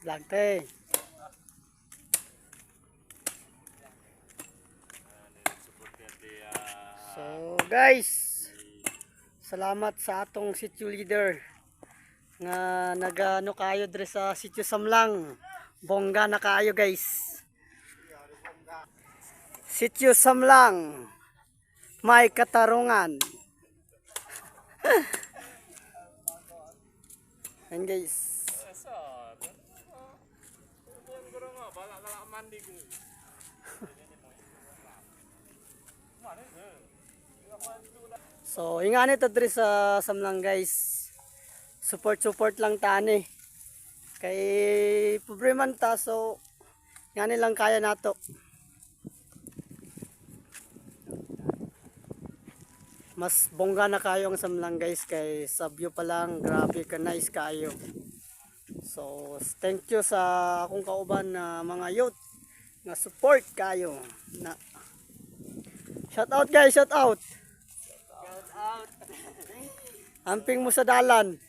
Vlog te. So guys, salamat sa atong sitio leader nga nagano kayo dre sa sitio Samlang. Bongga na kayo guys. Sitio Samlang. May katarungan. Yan guys. So, ingani to diri sa Samlang guys. Support support lang tani. Kay problema ta so ngani lang kaya nato. Mas bongga na kayo ang Samlang guys kay sa view pa lang grabe ka nice kayo. So, thank you sa akong kauban na mga youth nga support kayo na Shout out guys, shout out. Amping mo sa dalan.